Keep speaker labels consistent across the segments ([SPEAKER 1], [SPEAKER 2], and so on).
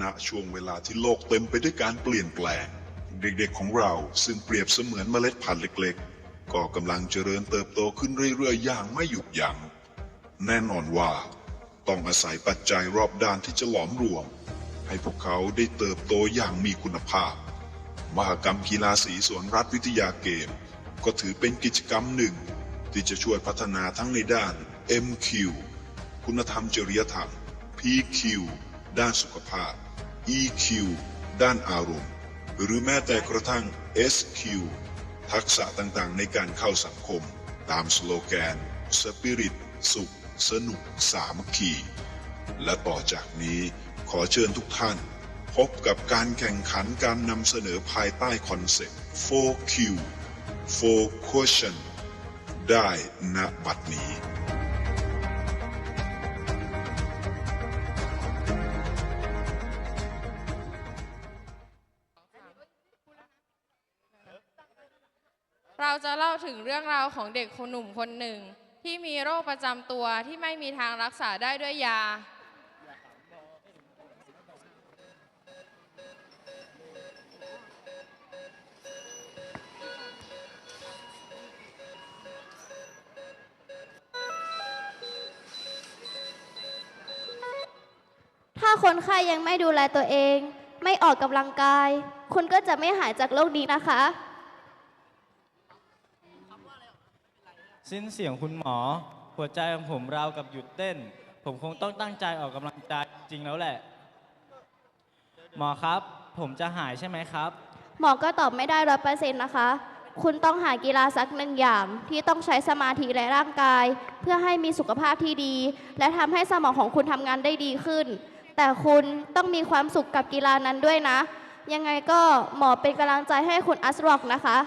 [SPEAKER 1] ณช่วงเวลาที่โลกเต็มไปด้วยการเปลี่ยนแปลง เด็กๆของเราซึ่งเปรียบเสมือนเมล็ดพันธุ์เล็กๆ ก็กำลังเจริญเติบโตขึ้นเรื่อยๆ อย่างไม่หยุดยัง้งแน่นอนว่า ต้องอาศัยปัจจัยรอบด้านที่จะหลอมรวม ให้พวกเขาได้เติบโตอย่างมีคุณภาพ มหกรรมกีฬาสีสวนรัฐวิทยาเกม ก็ถือเป็นกิจกรรมหนึ่ง ที่จะช่วยพัฒนาทั้งในด้าน MQ คุณธรรมจริยธรรม PQ ด้านสุขภาพ EQ ด้านอารมณ์ หรือแม้แต่กระทั่ง SQ ทักษะต่างๆ ในการเข้าสังคม ตามสโลแกน Spirit สุข สนุก สามัคคีและต่อจากนี้ขอเชิญทุกท่าน พบกับการแข่งขันการนำเสนอภายใต้คอนเซ็ปต์ 4Q 4 Question ได้ณบัดนี้
[SPEAKER 2] เราจะเล่าถึงเรื่องราวของเด็กคนหนุ่มคนหนึ่ง ที่มีโรคประจำตัวที่ไม่มีทางรักษาได้ด้วยยา
[SPEAKER 3] ถ้าคนไข้ยังไม่ดูแลตัวเอง ไม่ออกกำลังกาย คุณก็จะไม่หายจากโรคนี้นะคะ
[SPEAKER 4] สิ้นเสียงคุณหมอ หัวใจของผมราวกับหยุดเต้น ผมคงต้องตั้งใจออกกำลังกายจริงแล้วแหละ หมอครับ ผมจะหายใช่ไหมครับ
[SPEAKER 3] หมอก็ตอบไม่ได้ร้อยเปอร์เซ็นต์นะคะ คุณต้องหากีฬาสักหนึ่งอย่างที่ต้องใช้สมาธิและร่างกาย เพื่อให้มีสุขภาพที่ดี และทำให้สมองของคุณทำงานได้ดีขึ้น แต่คุณต้องมีความสุขกับกีฬานั้นด้วยนะ ยังไงก็หมอเป็นกำลังใจให้คุณอัสรอกนะคะ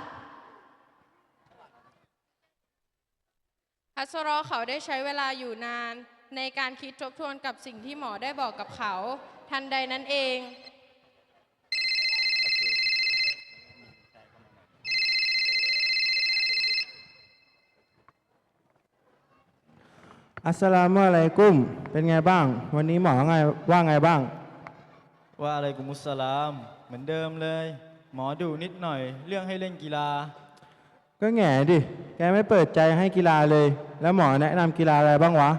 [SPEAKER 2] ฮัสรอเขาได้ใช้เวลาอยู่นาน ในการคิดทบทวนกับสิ่งที่หมอได้บอกกับเขา ทันใดนั้นเอง
[SPEAKER 5] อัสสลามุอะลัยกุม เป็นไงบ้าง วันนี้หมอไงว่าไงบ้าง
[SPEAKER 4] ว่าอะไรกุมุสสลาม เหมือนเดิมเลย หมอดูนิดหน่อย เรื่องให้เล่นกีฬา
[SPEAKER 5] ก็แง่ดิ แกไม่เปิดใจให้กีฬาเลย แล้วหมอแนะนำกีฬาอะไรบ้างวะ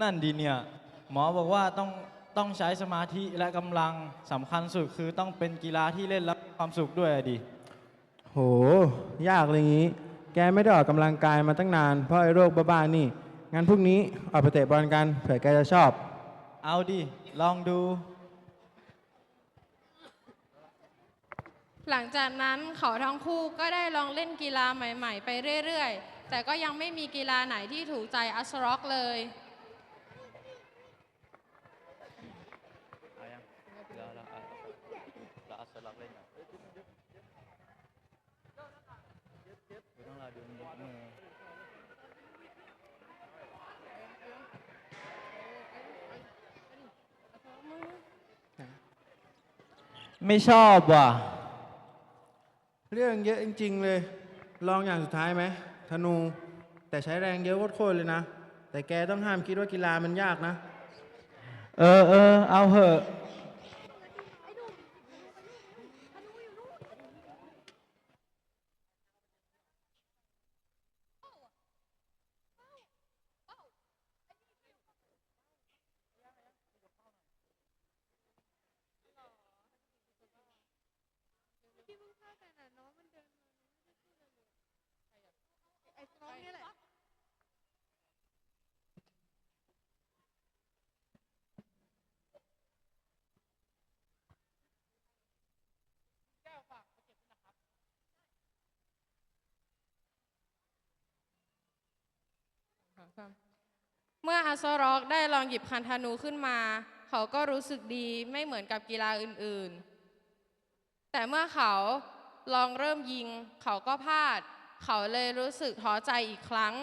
[SPEAKER 4] นั่นดีเนี่ย หมอบอกว่าต้องต้องใช้สมาธิและกำลังสำคัญสุดคือต้องเป็นกีฬาที่เล่นแล้วมีความสุขด้วยอะดิ
[SPEAKER 5] โห ยากเลยงี้ แกไม่ได้ออกกำลังกายมาตั้งนาน เพราะไอ้โรคบ้าๆนี่ งั้นพรุ่งนี้ออกไปเตะบอลกัน เผื่อแกจะชอบ
[SPEAKER 4] เอาดิ ลองดู
[SPEAKER 2] หลังจากนั้นเขาทั้งคู่ก็ได้ลองเล่นกีฬาใหม่ ๆ ไปเรื่อยๆ แต่ก็ยังไม่มีกีฬาไหนที่ถูกใจอัสรอกเลย
[SPEAKER 4] ไม่ชอบว่ะ
[SPEAKER 5] เรื่องเยอะจริง ๆ เลย ลองอย่างสุดท้ายไหมธนู แต่ใช้แรงเยอะโคตรๆเลยนะ แต่แกต้องห้ามคิดว่ากีฬามันยากนะ
[SPEAKER 4] เออเออเอาเหอะ
[SPEAKER 2] เมื่ออัสรอกได้ลองหยิบคันธนูขึ้นมา เขาก็รู้สึกดีไม่เหมือนกับกีฬาอื่นๆ แต่เมื่อเขาลองเริ่มยิง เขาก็พลาด เขาเลยรู้สึกท้อใจอีกครั้ง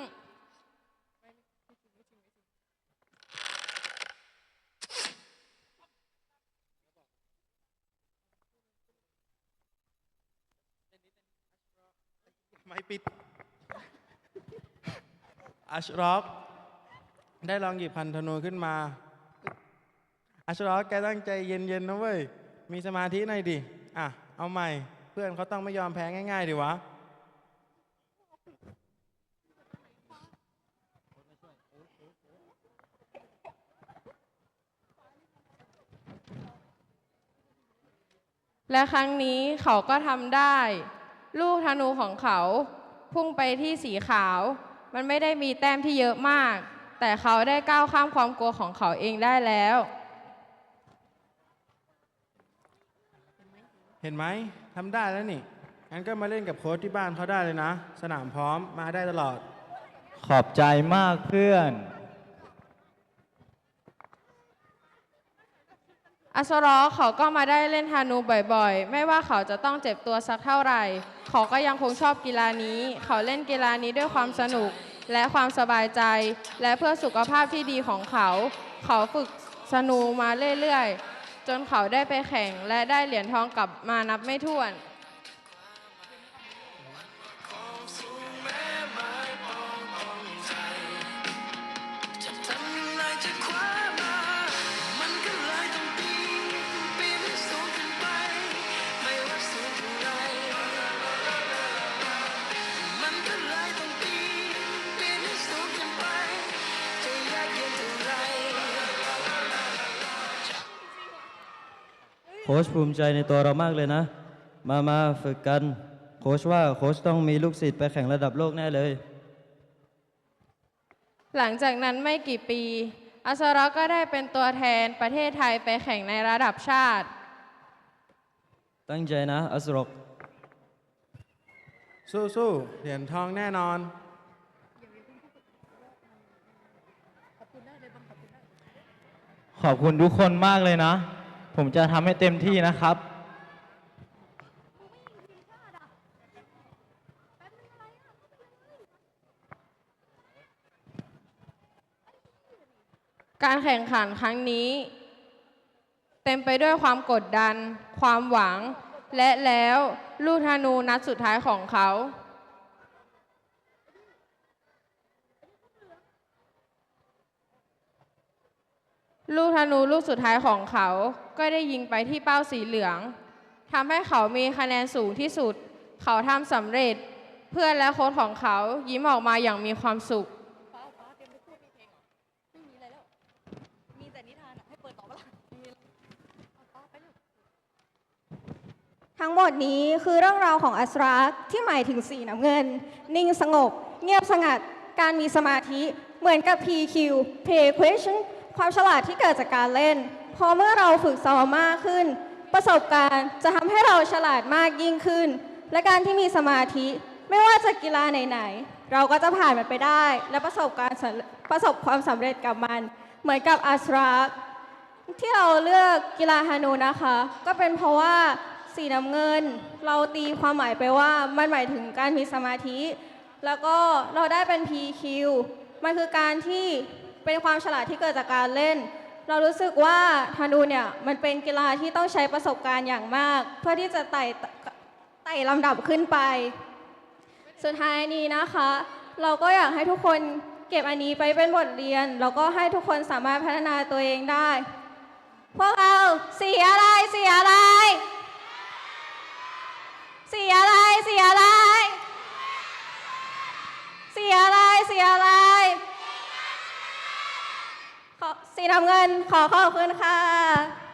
[SPEAKER 5] ไม่ปิด อัชรอฟได้ลองหยิบพันธนูขึ้นมา อัชรอแกตั้งใจเย็นๆนะเว้ย มีสมาธิหน่อยดิ อะ เอาใหม่ เพื่อนเขาต้องไม่ยอมแพ้ง่าย ๆ ดิวะ
[SPEAKER 2] และครั้งนี้เขาก็ทำได้ ลูกธนูของเขาพุ่งไปที่สีขาว มันไม่ได้มีแต้มที่เยอะมาก แต่เขาได้ก้าวข้ามความกลัวของเขาเองได้แล้ว
[SPEAKER 5] เห็นไหมทำได้แล้วนี่ งั้นก็มาเล่นกับโค้ชที่บ้านเขาได้เลยนะ สนามพร้อมมาได้ตลอด
[SPEAKER 4] ขอบใจมากเพื่อน
[SPEAKER 2] อัสรอเขาก็มาได้เล่นฮานูบ่อยๆ ไม่ว่าเขาจะต้องเจ็บตัวสักเท่าไหร่ เขาก็ยังคงชอบกีฬานี้ เขาเล่นกีฬานี้ด้วยความสนุกและความสบายใจ และเพื่อสุขภาพที่ดีของเขา เขาฝึกสนูมาเรื่อยๆ จนเขาได้ไปแข่งและได้เหรียญทองกลับมานับไม่ถ้วน
[SPEAKER 6] โค้ชภูมิใจในตัวเรามากเลยนะ มามาฝึกกัน โค้ชว่าโค้ชต้องมีลูกศิษย์ไปแข่งระดับโลกแน่เลย
[SPEAKER 2] หลังจากนั้นไม่กี่ปี อัสรอก็ได้เป็นตัวแทนประเทศไทยไปแข่งในระดับชาติ
[SPEAKER 6] ตั้งใจนะอัสรก
[SPEAKER 5] สู้ๆเหรียญทองแน่นอน
[SPEAKER 4] ขอบคุณทุกคนมากเลยนะ ผมจะทำให้เต็มที่นะครับ
[SPEAKER 2] การแข่งขันครั้งนี้ เต็มไปด้วยความกดดัน ความหวัง และแล้วลูกธนูนัดสุดท้ายของเขา ลูกธนูลูกสุดท้ายของเขาก็ได้ยิงไปที่เป้าสีเหลืองทำให้เขามีคะแนนสูงที่สุด เขาทำสำเร็จ เพื่อนและโค้ชของเขายิ้มออกมาอย่างมีความสุข
[SPEAKER 7] ทั้งหมดนี้คือเรื่องราวของอัสรักที่หมายถึงสีน้ำเงิน นิ่งสงบ เงียบสงัด การมีสมาธิเหมือนกับ PQ Play Question ความฉลาดที่เกิดจากการเล่น พอเมื่อเราฝึกซ้อมมากขึ้น ประสบการณ์จะทำให้เราฉลาดมากยิ่งขึ้น และการที่มีสมาธิไม่ว่าจะกีฬาไหนๆเราก็จะผ่านมันไปได้ และประสบการณ์ประสบความสำเร็จกับมัน เหมือนกับอัสรักที่เราเลือกกีฬาฮานูนะคะ ก็เป็นเพราะว่าสีน้ำเงิน เราตีความหมายไปว่ามันหมายถึงการมีสมาธิ แล้วก็เราได้เป็น PQ มันคือการที่ เป็นความฉลาดที่เกิดจากการเล่น เรารู้สึกว่าธนูเนี่ยมันเป็นกีฬาที่ต้องใช้ประสบการณ์อย่างมาก เพื่อที่จะไต่ไต่ลำดับขึ้นไป สุดท้ายนี้นะคะ เราก็อยากให้ทุกคนเก็บอันนี้ไปเป็นบทเรียน แล้วก็ให้ทุกคนสามารถพัฒนาตัวเองได้ พวกเราสีอะไรสีย น้ำเงินขอขอบคุณค่ะ